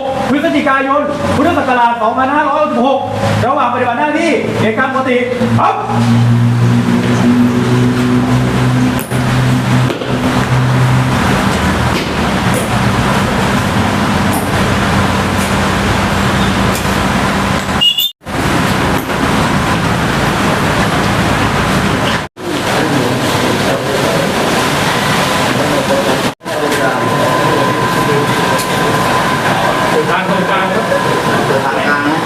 6 พฤศจิกายน พุทธศักราช 2566 ระหว่างปฏิบัติหน้าที่เหตุการณ์ปกติครับ ทางตรงกลางครับ ทางกลางนะ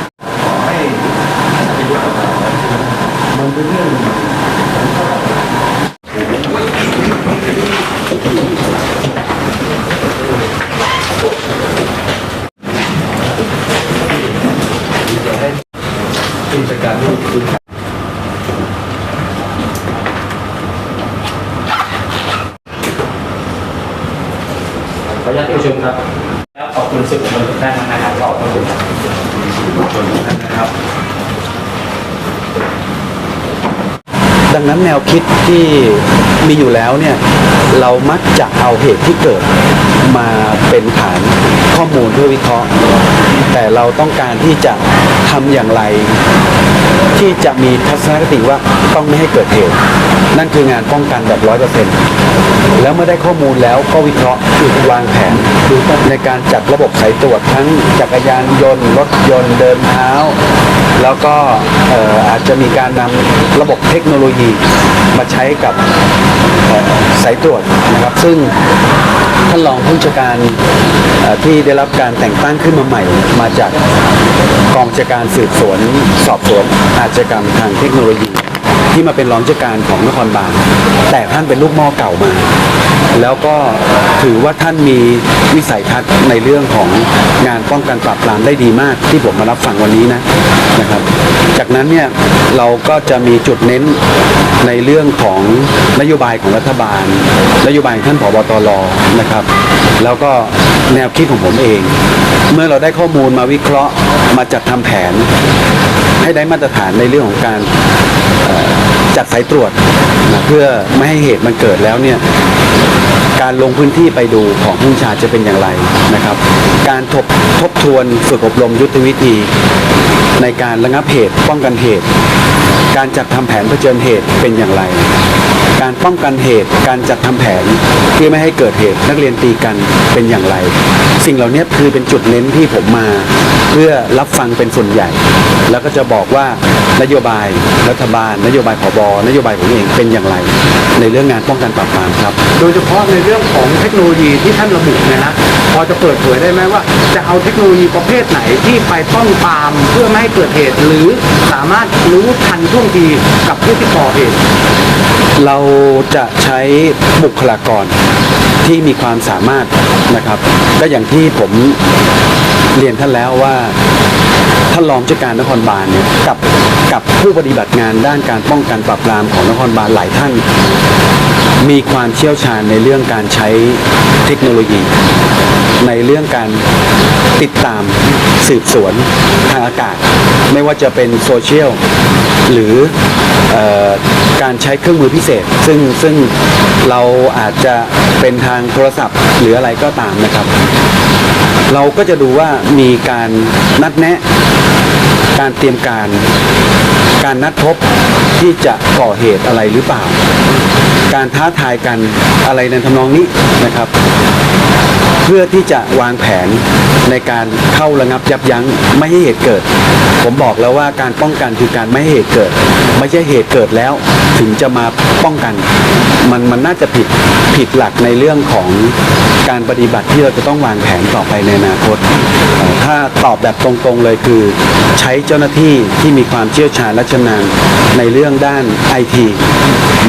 ขอให้มันเป็นเรื่องกิจการที่คุณ ขออนุญาตที่ประ ชุมครับแล้วขอบคุณสื่อมวลชนทุกท่านนะครับขอบคุณทุกท่านนะครับ ดังนั้นแนวคิดที่มีอยู่แล้วเนี่ยเรามักจะเอาเหตุที่เกิดมาเป็นฐานข้อมูลเพื่อวิเคราะห์ แต่เราต้องการที่จะทำอย่างไร ที่จะมีทัศนคติว่าต้องไม่ให้เกิดเหตุ นั่นคืองานป้องกันแบบร้อยเปอร์เซ็นต์แล้วเมื่อได้ข้อมูลแล้วก็วิเคราะห์วางแผนในการจัดระบบสายตรวจทั้งจักรยานยนต์ รถยนต์เดินเท้า แล้วก็อาจจะมีการนำระบบเทคโนโลยีมาใช้กับสายตรวจนะครับ ซึ่งท่านรองผู้จัดการที่ได้รับการแต่งตั้งขึ้นมาใหม่ มาจากกองจัดการสืบสวน สอบสวนอาชญากรรมทางเทคโนโลยีที่มาเป็นรองจัดการของนครบาลแต่ท่านเป็นลูกหม้อเก่ามา แล้วก็ถือว่าท่านมีวิสัยทัศน์ในเรื่องของงานป้องกันปราบปรามได้ดีมากที่ผมมารับฟังวันนี้นะนะครับ จากนั้นเนี่ยเราก็จะมีจุดเน้นในเรื่องของนโยบายของรัฐบาล นโยบายท่านผบตรนะครับ แล้วก็แนวคิดของผมเอง เมื่อเราได้ข้อมูลมาวิเคราะห์มาจัดทำแผน ให้ได้มาตรฐานในเรื่องของการจัดสายตรวจนะเพื่อไม่ให้เหตุมันเกิดแล้วเนี่ย การลงพื้นที่ไปดูของผู้ชาจะเป็นอย่างไรนะครับ การทบทบทวนฝึกอบรมยุทธวิธี ในการระงับเหตุป้องกันเหตุ การจัดทำแผนเผชิญเหตุเป็นอย่างไร การป้องกันเหตุ การจัดทำแผนเพื่อไม่ให้เกิดเหตุนักเรียนตีกันเป็นอย่างไร สิ่งเหล่านี้คือเป็นจุดเน้นที่ผมมา เพื่อรับฟังเป็นส่วนใหญ่ แล้วก็จะบอกว่านโยบายรัฐบาล นโยบายผบนโยบายผมเองเป็นอย่างไร ในเรื่องงานป้องกันปราบปรามครับ โดยเฉพาะในเรื่องของเทคโนโลยีที่ท่านระบุนะครับ อจะเปิดเผยได้ไหมว่า จะเอาเทคโนโลยีประเภทไหนที่ไปป้องปรามเพื่อไม่ให้เกิดเหตุ หรือสามารถรู้ทันท่วงทีกับผู้ที่ก่อเหตุ เราจะใช้บุคลากรที่มีความสามารถนะครับก็อย่างที่ผมเรียนท่านแล้วว่าท่านรองผู้จัดการนครบาลเนี่ยกับกับผู้ปฏิบัติงานด้านการป้องกันปราบปรามของนครบาลหลายท่าน มีความเชี่ยวชาญในเรื่องการใช้เทคโนโลยี ในเรื่องการติดตามสืบสวนทางอากาศ ไม่ว่าจะเป็นโซเชียลหรืออการใช้เครื่องมือพิเศษ ซึ่งซึ่งเราอาจจะเป็นทางโทรศัพท์ หรืออะไรก็ตามนะครับ เราก็จะดูว่ามีการนัดแนะการเตรียมการ การนัดพบที่จะก่อเหตุอะไรหรือเปล่า การท้าทายกันอะไรในทำนองนี้นะครับ เพื่อที่จะวางแผนในการเข้าระงับยับยั้งไม่ให้เหตุเกิด ผมบอกแล้วว่าการป้องกันคือการไม่ให้เหตุเกิด ไม่ใช่เหตุเกิดแล้ว ถึงจะมาป้องกัน มันมันน่าจะผิดผิดหลักในเรื่องของการปฏิบัติที่เราจะต้องวางแผนต่อไปในอนาคต ถ้าตอบแบบตรงๆเลยคือ ใช้เจ้าหน้าที่ที่มีความเชี่ยวชาญและชำนาญในเรื่องด้านไอที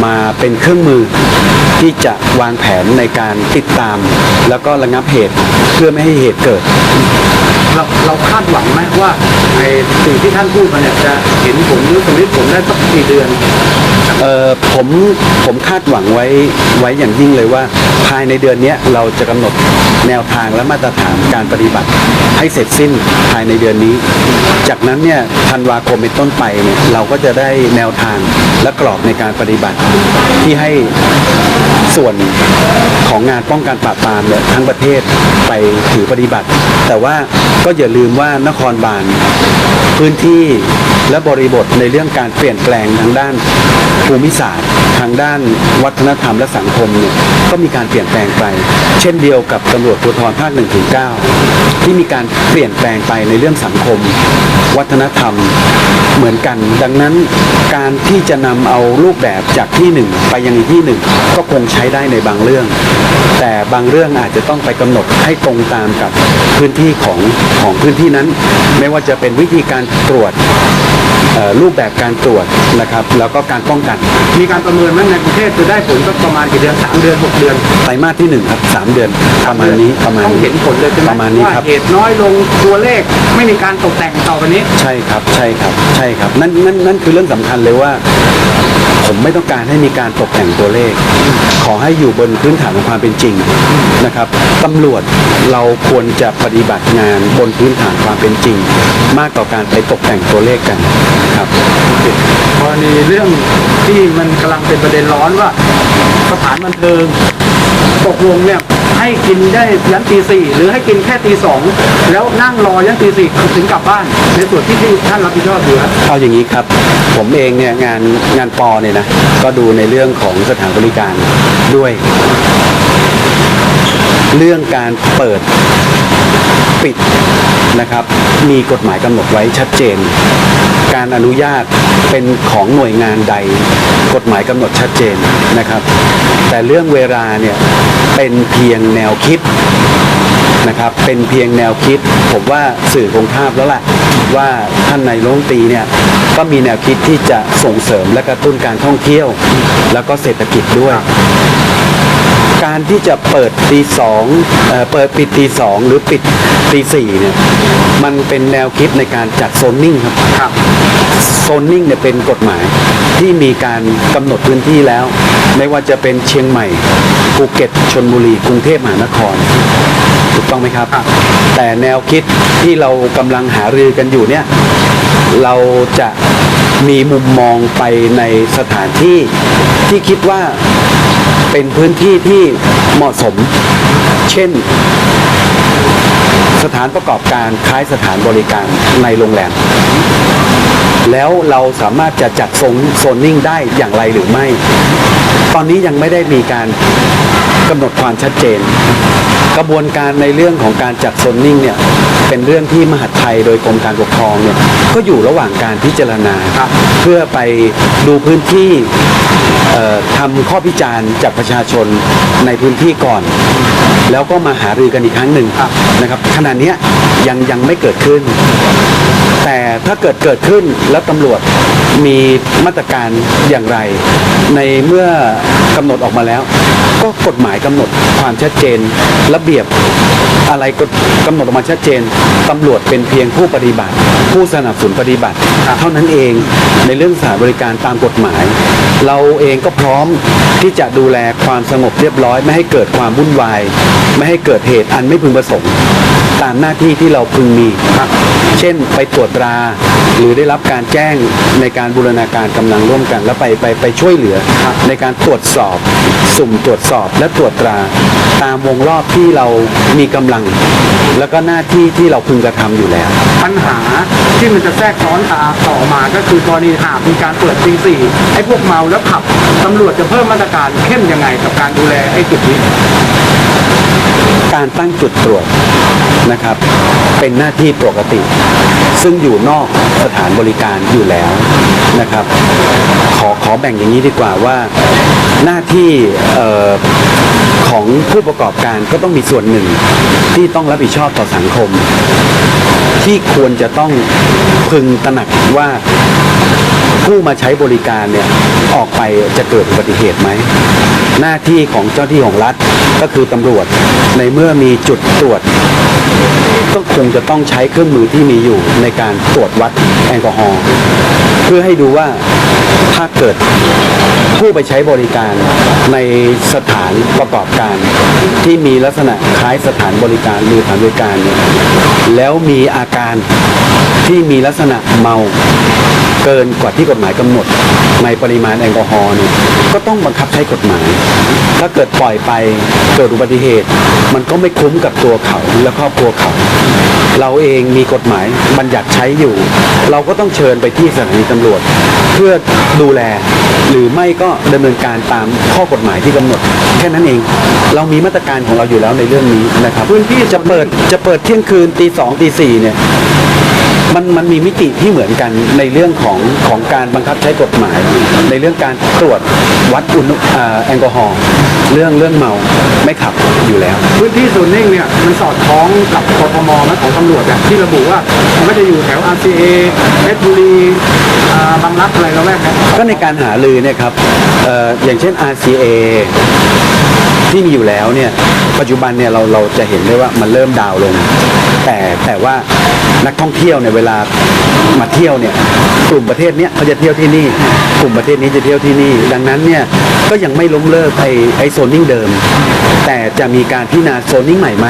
มาเป็นเครื่องมือที่จะวางแผนในการติดตาม แล้วก็ระงับเหตุเพื่อไม่ให้เหตุเกิด เราเราคาดหวังไหมว่าไอ้สิ่งที่ท่านพูดมาเนี่ยจะเห็นผลหรือสำเร็จผลได้สักกี่เดือน เอ่อผมผมคาดหวังไว้ไว้อย่างยิ่งเลยว่า ภายในเดือนเนี้ยเราจะกำหนดแนวทางและมาตรฐานการปฏิบัติ ให้เสร็จสิ้นภายในเดือนนี้ จากนั้นเนี่ยธันวาคมเป็นต้นไปเนี่ยเราก็จะได้แนวทางและกรอบในการปฏิบัติที่ให้ ส่วนของงานป้องกันปราบปรามเนี่ยทั้งประเทศไปถือปฏิบัติ แต่ว่าก็อย่าลืมว่านครบาลพื้นที่และบริบทในเรื่องการเปลี่ยนแปลงทางด้าน ภูมิศาสตร์ ทางด้านวัฒนธรรมและสังคมเนี่ยก็มีการเปลี่ยนแปลงไป เช่นเดียวกับตำรวจภูธรภาค1นถึงเก้าที่มีการเปลี่ยนแปลงไปในเรื่องสังคม วัฒนธรรมเหมือนกัน ดังนั้นการที่จะนำเอารูปแบบจากที่หนึ่งไปยังอีกที่หนึ่งก็คงใช้ได้ในบางเรื่อง แต่บางเรื่องอาจจะต้องไปกำหนดให้ตรงตามกับพื้นที่ของของพื้นที่นั้น ไม่ว่าจะเป็นวิธีการตรวจ รูปแบบการตรวจนะครับแล้วก็การป้องกัน มีการประเมินไหมในกรุงเทพจะได้ผลก็ประมาณกี่เดือนสามเดือนหกเดือนไตรมาสที่หนึ่งครับสามเดือนประมาณนี้ประมาณต้องนี้เห็นผลเลยใช่ไหมประมาณนี้ว่าครับ เหตุน้อยลงตัวเลขไม่มีการตกแต่งต่อไปนี้ ใช่ครับใช่ครับใช่ครับนั่นนั่นนั่นคือเรื่องสำคัญเลยว่า ผมไม่ต้องการให้มีการตกแต่งตัวเลข ขอให้อยู่บนพื้นฐานของความเป็นจริงนะครับตำรวจเราควรจะปฏิบัติงานบนพื้นฐานความเป็นจริง มากกว่าการไปตกแต่งตัวเลขกันครับกรณีเรื่องที่มันกำลังเป็นประเด็นร้อนว่า สถานบันเทิงตกลงเนี่ยให้กินได้ยันตีสี่หรือให้กินแค่ตีสองแล้วนั่งรอยันตีสี่ถึงกลับบ้าน ในส่วนที่ที่ท่านรับผิดชอบอยู่ครับเอาอย่างนี้ครับ ผมเองเนี่ยงานงานปอเนี่ยนะก็ดูในเรื่องของสถานบริการด้วย เรื่องการเปิดปิดนะครับ มีกฎหมายกำหนดไว้ชัดเจน การอนุญาตเป็นของหน่วยงานใด กฎหมายกำหนดชัดเจนนะครับ แต่เรื่องเวลาเนี่ยเป็นเพียงแนวคิดนะครับเป็นเพียงแนวคิด ผมว่าสื่อคงทราบแล้วล่ะว่าท่านนายรัฐมนตรีเนี่ยก็มีแนวคิดที่จะส่งเสริมและกระตุ้นการท่องเที่ยว แล้วก็เศรษฐกิจด้วย การที่จะเปิดตีสองเอ่อเปิดปิดตีสองหรือปิดตีสี่เนี่ยมันเป็นแนวคิดในการจัดโซนนิ่งครับครับโซนนิ่งเนี่ยเป็นกฎหมายที่มีการกำหนดพื้นที่แล้ว ไม่ว่าจะเป็นเชียงใหม่ภูเก็ตชนบุรีกรุงเทพมหานครถูกต้องไหมครับ แต่แนวคิดที่เรากำลังหารือกันอยู่เนี่ยเราจะมีมุมมองไปในสถานที่ที่คิดว่า เป็นพื้นที่ที่เหมาะสม เช่น สถานประกอบการคล้ายสถานบริการในโรงแรม แล้วเราสามารถจะจัดโซนโซนนิ่งได้อย่างไรหรือไม่ ตอนนี้ยังไม่ได้มีการกำหนดความชัดเจน กระบวนการในเรื่องของการจัดโซนนิ่งเนี่ยเป็นเรื่องที่มหาดไทยโดยกรมการปกครองเนี่ยก็อยู่ระหว่างการพิจารณาครับเพื่อไปดูพื้นที่ทำข้อพิจารณ์จากประชาชนในพื้นที่ก่อน แล้วก็มาหารือกันอีกครั้งหนึ่งนะครับขณะเนี้ยยังยังไม่เกิดขึ้น แต่ถ้าเกิดเกิดขึ้นแล้วตำรวจมีมาตรการอย่างไร ในเมื่อกำหนดออกมาแล้ว ก็กฎหมายกำหนดความชัดเจน ระเบียบอะไรก็กำหนดออกมาชัดเจนตำรวจเป็นเพียงผู้ปฏิบัติ ผู้สนับสนุนปฏิบัติ เท่านั้นเองในเรื่องสถานบริการตามกฎหมาย เราเองก็พร้อมที่จะดูแลความสงบเรียบร้อย ไม่ให้เกิดความวุ่นวาย ไม่ให้เกิดเหตุอันไม่พึงประสงค์ ตามหน้าที่ที่เราพึงมีครับ เช่นไปตรวจตรา หรือได้รับการแจ้งในการบูรณาการกำลังร่วมกัน แล้วไปไปไปช่วยเหลือ ในการตรวจสอบสุ่มตรวจสอบและตรวจตรา ตามวงรอบที่เรามีกำลัง แล้วก็หน้าที่ที่เราพึงกระทำอยู่แล้ว ปัญหาที่มันจะแทรกซ้อนตาต่อมาก็คือกรณีหากมีการเปิดตีสี่ไอ้พวกเมาแล้วขับตำรวจจะเพิ่มมาตรการเข้มยังไงกับการดูแลไอ้จุดนี้ การตั้งจุดตรวจนะครับ เป็นหน้าที่ปกติ ซึ่งอยู่นอกสถานบริการอยู่แล้วนะครับ ขอขอแบ่งอย่างนี้ดีกว่าว่าหน้าที่ของผู้ประกอบการก็ต้องมีส่วนหนึ่ง ที่ต้องรับผิดชอบต่อสังคม ที่ควรจะต้องพึงตระหนักว่าผู้มาใช้บริการเนี่ยออกไปจะเกิดอุบัติเหตุไหม หน้าที่ของเจ้าที่ของรัฐก็คือตำรวจในเมื่อมีจุดตรวจ ก็คงจะต้องใช้เครื่องมือที่มีอยู่ในการตรวจวัดแอลกอฮอล์เพื่อให้ดูว่าถ้าเกิดผู้ไปใช้บริการในสถานประกอบการ ที่มีลักษณะคล้ายสถานบริการหรือสถานบริการเนี่ยแล้วมีอาการที่มีลักษณะเมา เกินกว่าที่กฎหมายกำหนด ในปริมาณแอลกอฮอล์เนี่ยก็ต้องบังคับใช้กฎหมาย ถ้าเกิดปล่อยไปเกิดอุบัติเหตุ มันก็ไม่คุ้มกับตัวเขาและครอบครัวเขา เราเองมีกฎหมายบัญญัติใช้อยู่ เราก็ต้องเชิญไปที่สถานีตำรวจ เพื่อดูแล หรือไม่ก็ดำเนินการตามข้อกฎหมายที่กำหนด แค่นั้นเอง เรามีมาตรการของเราอยู่แล้วในเรื่องนี้นะครับพื้นที่จะเปิดจะเปิดเที่ยงคืนตีสองตีสี่เนี่ย มันมันมีมิติที่เหมือนกันในเรื่องของของการบังคับใช้กฎหมาย ในเรื่องการตรวจวัดอุณหอ่าแอลกอฮอล์เรื่องเรื่องเมาไม่ขับอยู่แล้ว พื้นที่ศูนย์นิ่งเนี่ยมันสอดคล้องกับกทมและของตำรวจอะที่ระบุว่ามันก็จะอยู่แถว RCA เพชรบุรีอ่าบางรักอะไรแล้วแรกนะ ก็ในการหาลือเนี่ยครับเอ่ออย่างเช่น RCA ที่มีอยู่แล้วเนี่ยปัจจุบันเนี่ยเราเราจะเห็นได้ว่ามันเริ่มดาวลง แต่แต่ว่านักท่องเที่ยวเนี่ยเวลามาเที่ยวเนี่ยกลุ่มประเทศเนี้ยเขาจะเที่ยวที่นี่ กลุ่มประเทศนี้จะเที่ยวที่นี่ ดังนั้นเนี่ยก็ยังไม่ล้มเลิกไอไอโซนนิ่งเดิม แต่จะมีการพิจารณาโซนนิ่งใหม่ไหม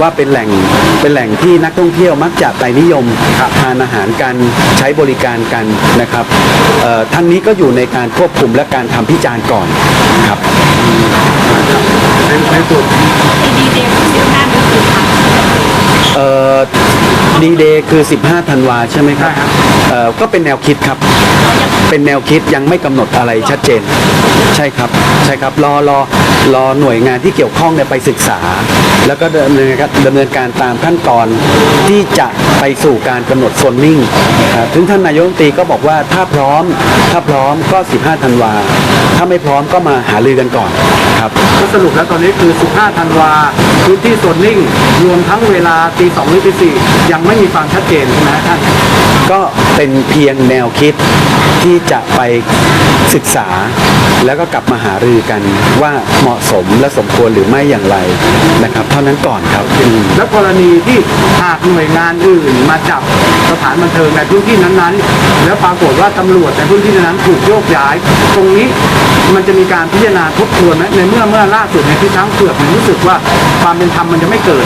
ว่าเป็นแหล่งเป็นแหล่งที่นักท่องเที่ยวมักจะไปนิยมทานอาหารกันใช้บริการกันนะครับเอ่อทั้งนี้ก็อยู่ในการควบคุมและการทำพิจารณ์ก่อนครับ ในในส่วนดีเดย์สิบห้าหนึ่งคือค่ะเอ่อดีเดย์คือ 15 ธันวาใช่ไหมครับเอ่อก็เป็นแนวคิดครับ เป็นแนวคิดยังไม่กำหนดอะไรชัดเจน ใช่ครับใช่ครับรอรอรอหน่วยงานที่เกี่ยวข้องเนี่ยไปศึกษา แล้วก็ดำเนินการดำเนินการตามขั้นตอนที่จะไปสู่การกำหนดโซนนิ่งอ่าถึงท่านนายกรัฐมนตรีก็บอกว่าถ้าพร้อมถ้าพร้อมก็ 15 ธันวา ถ้าไม่พร้อมก็มาหารือกันก่อนครับก็สรุปแล้วตอนนี้คือ 15 ธันวาพื้นที่ส่วนนิ่ง รวมทั้งเวลาตี2หรือตี4ยังไม่มีความชัดเจนใช่ไหมท่านก็เป็นเพียงแนวคิด ที่จะไปศึกษา แล้วก็กลับมาหารือกันว่าเหมาะสมและสมควรหรือไม่อย่างไรนะครับ เท่านั้นก่อนครับแล้วกรณีที่หากหน่วยงานอื่นมาจับสถานบันเทิงในพื้นที่นั้นๆ แล้วปรากฏว่าตำรวจในพื้นที่นั้นถูกโยกย้าย ตรงนี้มันจะมีการพิจารณาทบทวนไหมในเมื่อเมื่อล่าสุดในที่ช้างเผือกเนี่ยรู้สึกว่าความเป็นธรรมมันจะไม่เกิด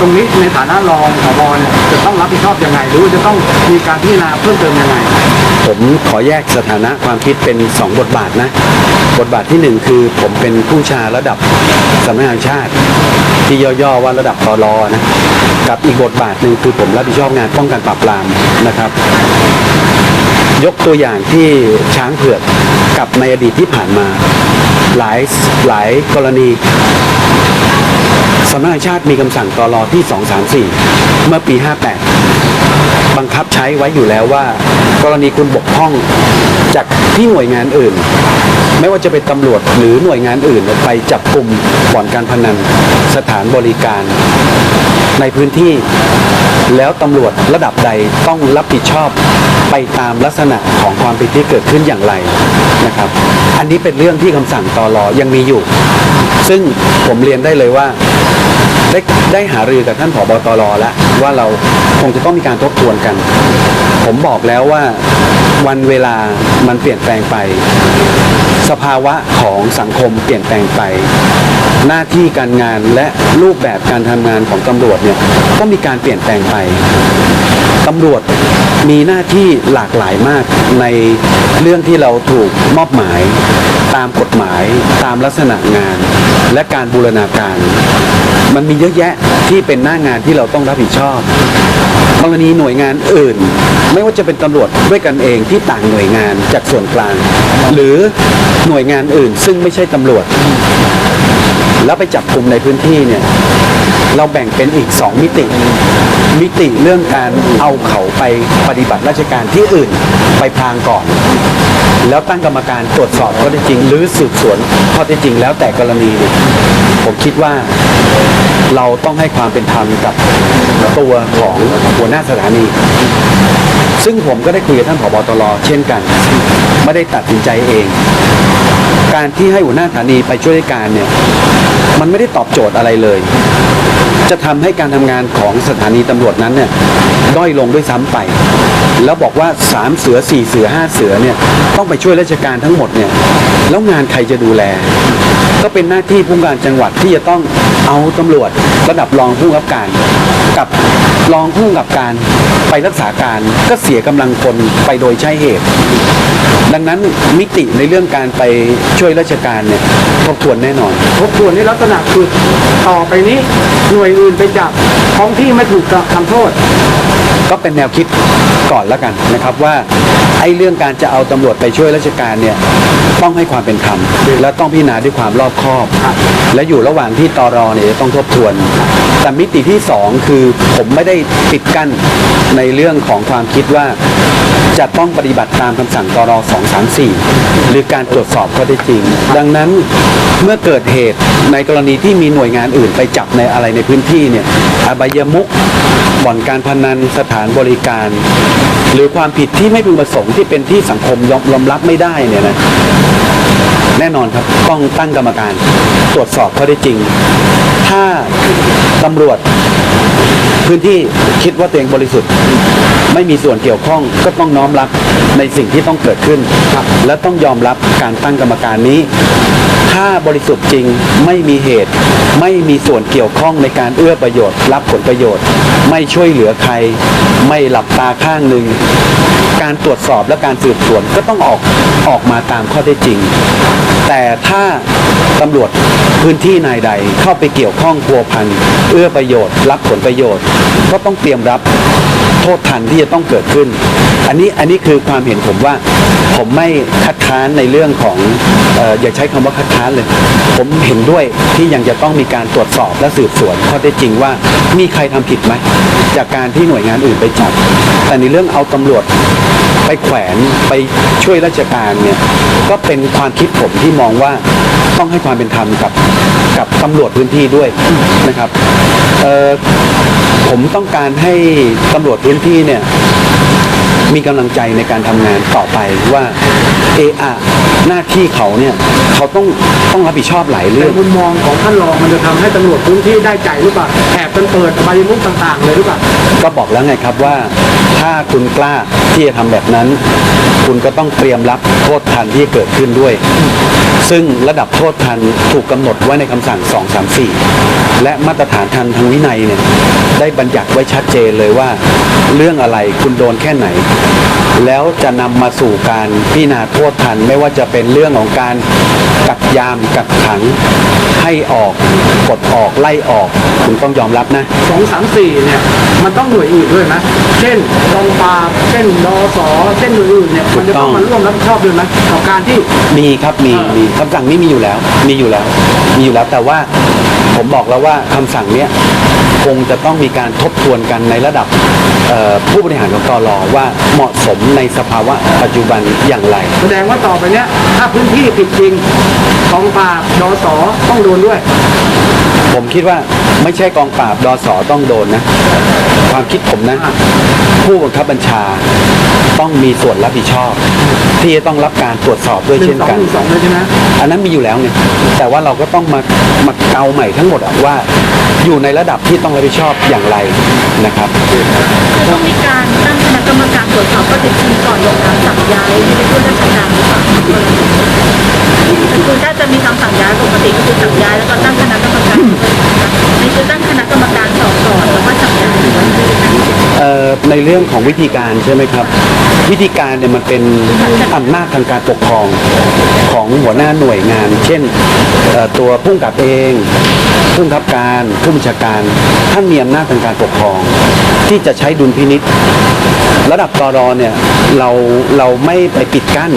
ตรงนี้ในฐานะรองผบเนี่ยจะต้องรับผิดชอบยังไงหรือจะต้องมีการพิจารณาเพิ่มเติมยังไง ผมขอแยกสถานะความคิดเป็น 2 บทบาทนะ บทบาทที่ 1 คือผมเป็นผู้ชาระดับสำนักงานชาติ ที่ย่อๆว่าระดับตรอนะกับอีกบทบาทหนึ่งคือผมรับผิดชอบงานป้องกันปราบปรามนะครับยกตัวอย่างที่ช้างเผือกกับในอดีตที่ผ่านมา หลายหลายกรณีสำนักงานชาติมีคำสั่งตรอที่ 234 เมื่อปี 58 บังคับใช้ไว้อยู่แล้วว่า กรณีคุณบกพร่องจากที่หน่วยงานอื่น ไม่ว่าจะเป็นตำรวจหรือหน่วยงานอื่นไปจับกลุ่มบ่อนการพนันสถานบริการ ในพื้นที่ แล้วตำรวจระดับใดต้องรับผิดชอบไปตามลักษณะของความผิดที่เกิดขึ้นอย่างไรนะครับ อันนี้เป็นเรื่องที่คำสั่งตอรอยังมีอยู่ ซึ่งผมเรียนได้เลยว่า ได้ได้หารือกับท่านผบตรแล้วว่าเราคงจะต้องมีการทบทวนกัน ผมบอกแล้วว่าวันเวลามันเปลี่ยนแปลงไป สภาวะของสังคมเปลี่ยนแปลงไป หน้าที่การงานและรูปแบบการทำงานของตำรวจเนี่ยก็มีการเปลี่ยนแปลงไปตำรวจมีหน้าที่หลากหลายมากในเรื่องที่เราถูกมอบหมาย ตามกฎหมาย ตามลักษณะงาน และการบูรณาการ มันมีเยอะแยะที่เป็นหน้างานที่เราต้องรับผิดชอบกรณีหน่วยงานอื่น ไม่ว่าจะเป็นตำรวจด้วยกันเองที่ต่างหน่วยงานจากส่วนกลาง หรือหน่วยงานอื่นซึ่งไม่ใช่ตำรวจ แล้วไปจับกลุ่มในพื้นที่เนี่ยเราแบ่งเป็นอีก 2 มิติ มิติเรื่องการเอาเขาไปปฏิบัติราชการที่อื่นไปพรางก่อน แล้วตั้งกรรมการตรวจสอบข้อเท็จจริง หรือสืบสวนข้อเท็จจริงแล้วแต่กรณีเนี่ยผมคิดว่าเราต้องให้ความเป็นธรรมกับตัวของหัวหน้าสถานี ซึ่งผมก็ได้คุยกับท่านผบตรเช่นกัน ไม่ได้ตัดสินใจเอง การที่ให้หัวหน้าสถานีไปช่วยราชการเนี่ย มันไม่ได้ตอบโจทย์อะไรเลย จะทำให้การทำงานของสถานีตำรวจนั้นเนี่ยด้อยลงด้วยซ้ำไป แล้วบอกว่าสามเสือสี่เสือห้าเสือเนี่ยต้องไปช่วยราชการทั้งหมดเนี่ยแล้วงานใครจะดูแล ก็เป็นหน้าที่ผู้การจังหวัดที่จะต้องเอาตำรวจระดับรองผู้กำกับการ กับรองผู้กำกับการไปรักษาการก็เสียกำลังคนไปโดยใช่เหตุ ดังนั้นมิติในเรื่องการไปช่วยราชการเนี่ยทบทวนแน่นอน ทบทวนในลักษณะคือต่อไปนี้หน่วยอื่นไปจับท้องที่ไม่ถูกทำโทษ ก็เป็นแนวคิดก่อนแล้วกันนะครับว่าไอ้เรื่องการจะเอาตำรวจไปช่วยราชการเนี่ยต้องให้ความเป็นธรรมและต้องพิจารณาด้วยความรอบคอบ และอยู่ระหว่างที่ตรเนี่ยจะต้องทบทวน แต่มิติที่สองคือผมไม่ได้ปิดกั้นในเรื่องของความคิดว่าจะต้องปฏิบัติตามคำสั่งตร234 หรือการตรวจสอบข้อเท็จจริง ดังนั้นเมื่อเกิดเหตุในกรณีที่มีหน่วยงานอื่นไปจับในอะไรในพื้นที่เนี่ยอบายมุกบ่อนการพนันสถานบริการ หรือความผิดที่ไม่พึงประสงค์ที่เป็นที่สังคมยอมยอมรับไม่ได้เนี่ยนะแน่นอนครับต้องตั้งกรรมการตรวจสอบข้อได้จริง ถ้าตำรวจพื้นที่คิดว่าตัวเองบริสุทธิ์ ไม่มีส่วนเกี่ยวข้องก็ต้องน้อมรับในสิ่งที่ต้องเกิดขึ้น และต้องยอมรับการตั้งกรรมการนี้ ถ้าบริสุทธิ์จริงไม่มีเหตุ ไม่มีส่วนเกี่ยวข้องในการเอื้อประโยชน์ รับผลประโยชน์ ไม่ช่วยเหลือใคร ไม่หลับตาข้างหนึ่งการตรวจสอบและการสืบสวนก็ต้องออกออกมาตามข้อเท็จจริง แต่ถ้าตำรวจพื้นที่นายใดเข้าไปเกี่ยวข้องพัวพันเอื้อประโยชน์ รับผลประโยชน์ ก็ต้องเตรียมรับ โทษทันที่จะต้องเกิดขึ้น อันนี้อันนี้คือความเห็นผมว่าผมไม่คัดค้านในเรื่องของอออย่าใช้คำว่าคัดค้านเลย ผมเห็นด้วยที่ยังจะต้องมีการตรวจสอบและสืบสวนข้อเท็จจริงว่ามีใครทำผิดไหมจากการที่หน่วยงานอื่นไปจับแต่ในเรื่องเอาตำรวจไปแขวนไปช่วยราชการเนี่ยก็เป็นความคิดผมที่มองว่าต้องให้ความเป็นธรรมกับกับตำรวจพื้นที่ด้วยนะครับเอ่อ ผมต้องการให้ตำรวจพื้นที่เนี่ยมีกำลังใจในการทำงานต่อไปว่าเออะหน้าที่เขาเนี่ยเขาต้องต้องรับผิดชอบหลายในเรื่อง มุมมองของท่านรองมันจะทำให้ตำรวจพื้นที่ได้ใจหรือเปล่าแอบกันเปิดอบายมุกต่างๆเลยหรือเปล่าก็บอกแล้วไงครับว่าถ้าคุณกล้าที่จะทำแบบนั้น คุณก็ต้องเตรียมรับโทษทันที่เกิดขึ้นด้วย ซึ่งระดับโทษทันถูกกำหนดไว้ในคำสั่ง 234 และมาตรฐานทันทางวินัยเนี่ยได้บัญญัติไว้ชัดเจนเลยว่า เรื่องอะไรคุณโดนแค่ไหน แล้วจะนำมาสู่การพิจารณาโทษทัน ไม่ว่าจะเป็นเรื่องของการกักยามกักขังให้ออกปลดออกไล่ออกคุณต้องยอมรับนะสองสามสี่เนี่ยมันต้องหน่วยอื่นด้วยไหมเช่นกองปราบเช่นดอสอเช่นหน่วยอื่นเนี่ยมันจะต้องมาร่วมรับผิดชอบด้วยไหมกับการที่มีครับมีอ่ามีมีคำสั่งนี้มีอยู่แล้ว มีอยู่แล้ว มีอยู่แล้วแต่ว่าผมบอกแล้วว่าคำสั่งเนี้ย คงจะต้องมีการทบทวนกันในระดับเอ่อผู้บริหารของตรว่าเหมาะสมในสภาวะปัจจุบันอย่างไร แสดงว่าต่อไปเนี้ยถ้าพื้นที่ผิดจริงกองปราบดอสอต้องโดนด้วย ผมคิดว่าไม่ใช่กองปราบดอสอต้องโดนนะ ความคิดผมนะอ่าผู้บังคับบัญชาต้องมีส่วนรับผิดชอบ ที่จะต้องรับการตรวจสอบด้วยหนึ่เช่งนสองกันหนึ่งสองเลยใช่ไหมอันนั้นมีอยู่แล้วไงแต่ว่าเราก็ต้องมามาเกาใหม่ทั้งหมดอะว่า อยู่ในระดับที่ต้องรับผิดชอบอย่างไรนะครับ คือต้องมีการตั้งคณะกรรมการตรวจสอบข้อเท็จจริงก่อนลงนามสั่งย้ายในผู้ราชการหรือเปล่าคือถ้าจะมีคำสั่งย้ายปกติก็คือสั่งย้ายแล้วก็ตั้งคณะกรรมการ ในเรื่องของวิธีการใช่ไหมครับ วิธีการเนี่ยมันเป็นอำนาจทางการปกครองของหัวหน้าหน่วยงาน เช่นตัวผู้กับเอง ผู้บังคับการผู้บัญชาการท่านมีอำนาจทางการปกครอง ที่จะใช้ดุลพินิษระดับตรเนี่ยเราเราไม่ไปปิดกั้น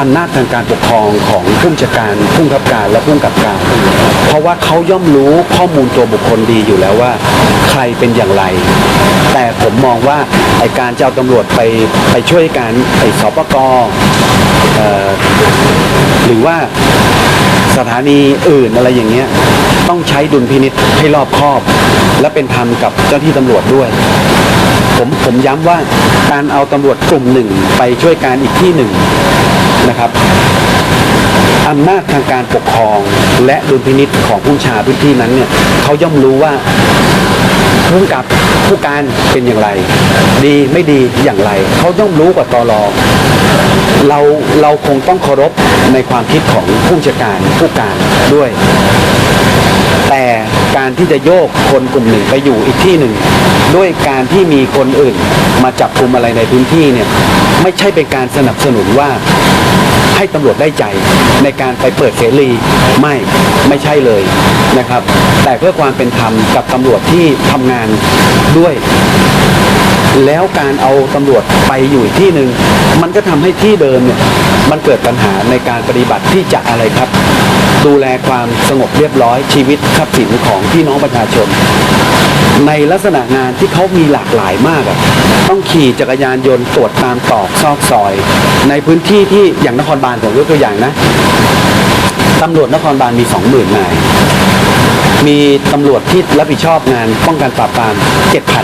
อำนาจทางการปกครองของผู้บัญชาการผู้บังคับการและผู้กำกับการ เพราะว่าเขาย่อมรู้ข้อมูลตัวบุคคลดีอยู่แล้วว่า ใครเป็นอย่างไร แต่ผมมองว่าไอการจะเอาตำรวจไปไปช่วยการไอสปกเอ่อหรือว่า สถานีอื่นอะไรอย่างเงี้ยต้องใช้ดุลพินิษให้รอบคอบ และเป็นธรรมกับเจ้าที่ตำรวจด้วย ผมผมย้ำว่าการเอาตำรวจกลุ่มหนึ่งไปช่วยการอีกที่หนึ่งนะครับอำนาจทางการปกครองและดุลพินิษของผู้ชาพื้นที่นั้นเนี่ยเขาย่อมรู้ว่า ผู้กับผู้การเป็นอย่างไร ดีไม่ดีอย่างไร เขาต้องรู้กว่าตอรอเราเราคงต้องเคารพในความคิดของผู้บัญชาการผู้การด้วย แต่การที่จะโยกคนกลุ่มหนึ่งไปอยู่อีกที่หนึ่ง ด้วยการที่มีคนอื่นมาจับกลุ่มอะไรในพื้นที่เนี่ยไม่ใช่เป็นการสนับสนุนว่า ให้ตำรวจได้ใจในการไปเปิดเสรีไม่ไม่ใช่เลยนะครับ แต่เพื่อความเป็นธรรมกับตำรวจที่ทำงานด้วย แล้วการเอาตำรวจไปอยู่อีกที่หนึ่งมันก็ทำให้ที่เดิมเนี่ยมันเกิดปัญหาในการปฏิบัติที่จะอะไรครับ ดูแลความสงบเรียบร้อยชีวิตทรัพย์สินของพี่น้องประชาชน ในลักษณะงานที่เขามีหลากหลายมากอะต้องขี่จักรยานยนต์ตรวจตามตอกซอกซอย ในพื้นที่ที่อย่างนครบาลผมยกตัวอย่างนะตำรวจนครบาลมีสองหมื่นนายมีตำรวจที่รับผิดชอบงานป้องกันปราบปราม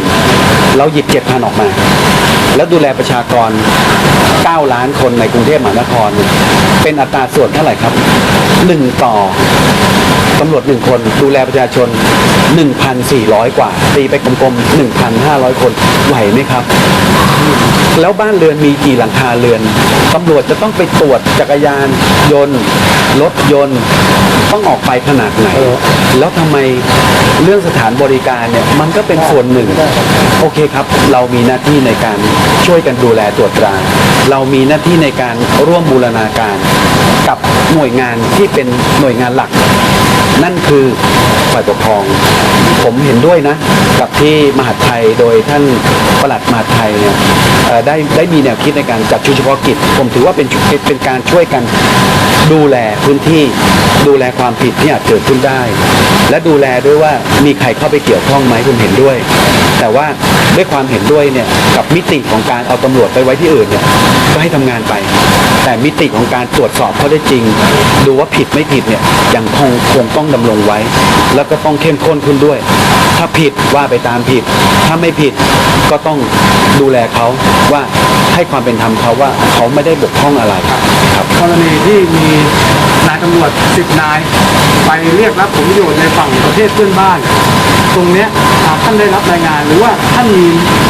7,000เราหยิบ7,000ออกมา แล้วดูแลประชากร 9 ล้านคนในกรุงเทพมหานคร เป็นอัตราส่วนเท่าไหร่ครับ 1 ต่อ ตำรวจ1คนดูแลประชาชน 1,400 กว่า ตีไปกลมๆ 1,500 คนไหวไหมครับ แล้วบ้านเรือนมีกี่หลังคาเรือนตำรวจจะต้องไปตรวจจักรยานยนต์ รถยนต์ ต้องออกไปขนาดไหน แล้วทำไมเรื่องสถานบริการเนี่ยมันก็เป็นส่วนหนึ่ง โอเคครับ เรามีหน้าที่ในการช่วยกันดูแลตรวจตรา เรามีหน้าที่ในการร่วมบูรณาการกับ หน่วยงานที่เป็นหน่วยงานหลัก นั่นคือฝ่ายปกครอง ผมเห็นด้วยนะ กับที่มหาดไทยโดยท่านปลัดมหาดไทยเนี่ยได้ได้มีแนวคิดในการจัดชุดเฉพาะกิจ ผมถือว่าเป็นเป็นเป็นการช่วยกันดูแลพื้นที่ดูแลความผิดที่อาจเกิดขึ้นได้ และดูแลด้วยว่ามีใครเข้าไปเกี่ยวข้องไหมผมเห็นด้วย แต่ว่าด้วยความเห็นด้วยเนี่ยกับมิติของการเอาตำรวจไปไว้ที่อื่นเนี่ยก็ให้ทำงานไป แต่มิติของการตรวจสอบข้อได้จริงดูว่าผิดไม่ผิดเนี่ยยังคงคงต้องดำรงไว้ แล้วก็ต้องเข้มข้นขึ้นด้วย ถ้าผิดว่าไปตามผิด ถ้าไม่ผิดก็ต้องดูแลเขาว่าให้ความเป็นธรรมเขาว่าเขาไม่ได้บกพร่องอะไรครับกรณีที่มีนายตำรวจสิบนาย ไปเรียกรับผลประโยชน์ในฝั่งประเทศเพื่อนบ้าน ตรงเนี้ยท่านได้รับรายงานหรือว่าท่านมี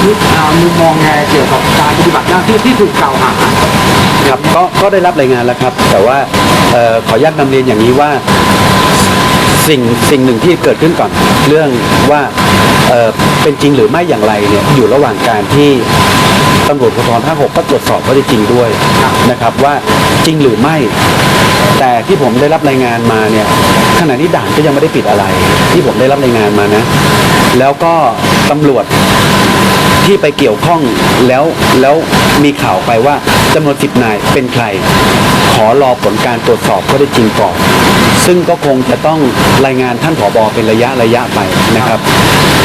มุมมุมมองไงเกี่ยวกับการปฏิบัติหน้าที่ที่ถูกกล่าวหา ครับก็ก็ได้รับรายงานแล้วครับ แต่ว่าออขออนุญาตนำเรียนอย่างนี้ว่าสิ่งสิ่งหนึ่งที่เกิดขึ้นก่อนเรื่องว่าเเป็นจริงหรือไม่อย่างไรเนี่ยอยู่ระหว่างการที่ตำรวจภูธรภาคหกก็ตรวจสอบข้อเท็จจริงด้วยนะครับว่าจริงหรือไม่ แต่ที่ผมได้รับรายงานมาเนี่ยขณะนี้ด่านก็ยังไม่ได้ปิดอะไร ที่ผมได้รับรายงานมานะ แล้วก็ตำรวจ ที่ไปเกี่ยวข้องแล้วแล้วมีข่าวไปว่าจำนวนสิบนายเป็นใคร ขอรอผลการตรวจสอบข้อได้จริงก่อนซึ่งก็คงจะต้องรายงานท่านผอบอเป็นระยะระยะไปนะครับ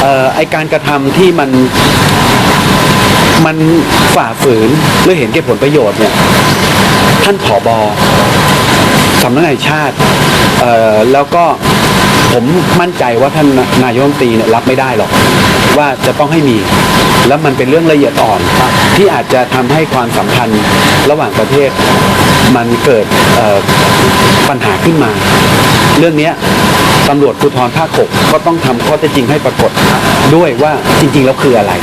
ออไอการกระทำที่มันมันฝ่าฝืนหรือเห็นแก่ผลประโยชน์เนี่ยท่านผอบอสำนักงานแห่งชาติแล้วก็ผมมั่นใจว่าท่านนายกรัฐมนตรีเนี่ยรับไม่ได้หรอก ว่าจะต้องให้มี แล้วมันเป็นเรื่องละเอียดอ่อนที่อาจจะทำให้ความสัมพันธ์ระหว่างประเทศ มันเกิดปัญหาขึ้นมา เรื่องนี้ตำรวจภูธรภาคหกก็ต้องทำข้อเท็จจริงให้ปรากฏด้วยว่าจริง ๆ แล้วคืออะไร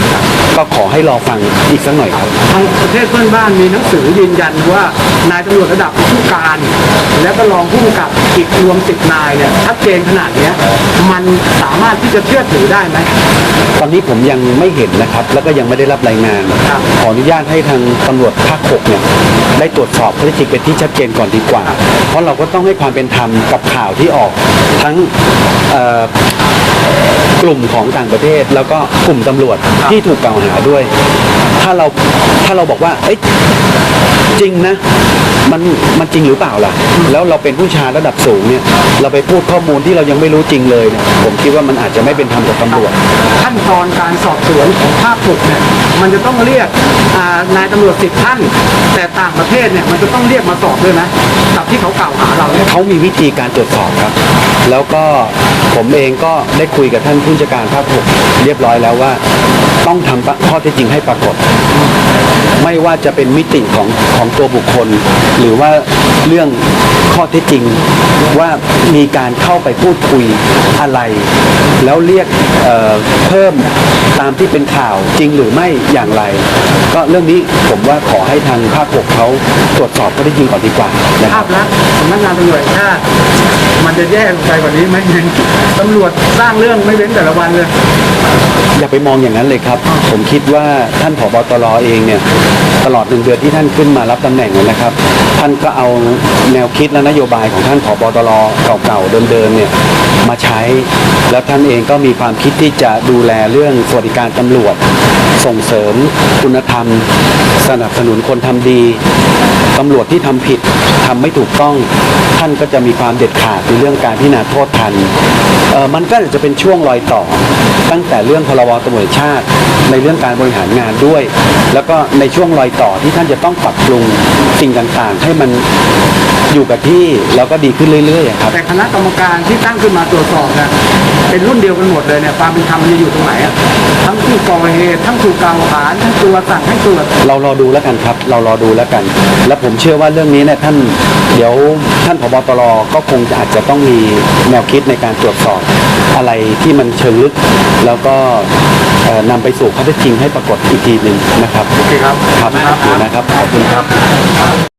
ก็ขอให้รอฟังอีกสักหน่อยครับทางประเทศเพื่อนบ้านมีหนังสือยืนยันว่านายตำรวจระดับผู้การ และก็รองผู้กำกับ อีกรวมสิบนายเนี่ยชัดเจนขนาดเนี้ยมันสามารถที่จะเชื่อถือได้ไหม ตอนนี้ผมยังไม่เห็นนะครับ แล้วก็ยังไม่ได้รับรายงาน ครับขออนุญาตให้ทางตำรวจภาคหกเนี่ยได้ตรวจสอบข้อเท็จจริงเป็นที่ชัดเจนก่อนดีกว่า เพราะเราก็ต้องให้ความเป็นธรรมกับข่าวที่ออกทั้งเอ่อกลุ่มของต่างประเทศ แล้วก็กลุ่มตำรวจที่ถูกกล่าวหาด้วยถถ้าเราถ้าเราบอกว่าเอ้ย จริงนะ มันมันจริงหรือเปล่าล่ะ แล้วเราเป็นผู้ชายระดับสูงเนี่ย เราไปพูดข้อมูลที่เรายังไม่รู้จริงเลยเนี่ยผมคิดว่ามันอาจจะไม่เป็นธรรมกับตำรวจ ขั้นตอนการสอบสวนของภาคปกเนี่ยมันจะต้องเรียกอ่านายตำรวจสิบท่าน แต่ต่างประเทศเนี่ยมันจะต้องเรียกมาสอบด้วยไหมกับที่เขากล่าวหาเราเนี่ยเขามีวิธีการตรวจสอบครับ แล้วก็ผมเองก็ได้คุยกับท่านผู้จัดการภาคหกเรียบร้อยแล้วว่า ต้องทำข้อเท็จจริงให้ปรากฏ ไม่ว่าจะเป็นมิติของของตัวบุคคล หรือว่าเรื่องข้อเท็จจริงว่ามีการเข้าไปพูดคุยอะไร แล้วเรียกเอ่อเพิ่มตามที่เป็นข่าวจริงหรือไม่อย่างไร ก็เรื่องนี้ผมว่าขอให้ทางภาคหกเขาตรวจสอบข้อเท็จจริงก่อนดีกว่านะคภารับพลักษณ์สำนักงานตำรวจแห่งชาติมันจะแย่ลงไปกว่านี้ไหมตำรวจสร้างเรื่องไม่เว้นแต่ละวันเลยอย่าไปมองอย่างนั้นเลยครับ ผมคิดว่าท่านผบตรเองเนี่ย ตลอดหนึ่งเดือนที่ท่านขึ้นมารับตำแหน่งเนี่ยนะครับ ท่านก็เอาแนวคิดและนโยบายของท่านผบตรเก่าๆเดิมๆเนี่ยมาใช้ แล้วท่านเองก็มีความคิดที่จะดูแลเรื่องสวัสดิการตำรวจ ส่งเสริมคุณธรรม สนับสนุนคนทำดีตำรวจที่ทำผิดทำไม่ถูกต้อง ท่านก็จะมีความเด็ดขาดในเรื่องการพิจารณาโทษทันมันก็อาจจะเป็นช่วงรอยต่อ ตั้งแต่เรื่องพรบตำรวจชาติ ในเรื่องการบริหารงานด้วย แล้วก็ในช่วงรอยต่อที่ท่านจะต้องปรับปรุงสิ่งต่างๆ ให้มันอยู่กับที่แล้วก็ดีขึ้นเรื่อยๆครับแต่คณะกรรมการที่ตั้งขึ้นมาตรวจสอบนี่ยเป็นรุ่นเดียวกันหมดเลยเนี่ยความเป็นธรรมมันจะอยู่ตรงไหนอะทั้งผู้ก่อเหตุทั้งถูกกล่าวหาทั้งตัวสั่งให้ตรวจเรารอดูแล้วกันครับ เรารอดูแล้วกัน และผมเชื่อว่าเรื่องนี้เนี่ยท่านเดี๋ยวท่านผบตรก็คงจะอาจจะต้องมีแนวคิดในการตรวจสอบอะไรที่มันเชิงลึก แล้วก็เอ่อนำไปสู่ข้อเท็จจริงให้ปรากฏอีกทีหนึ่งนะครับโอเคครับครับนะครับขอบคุณครับ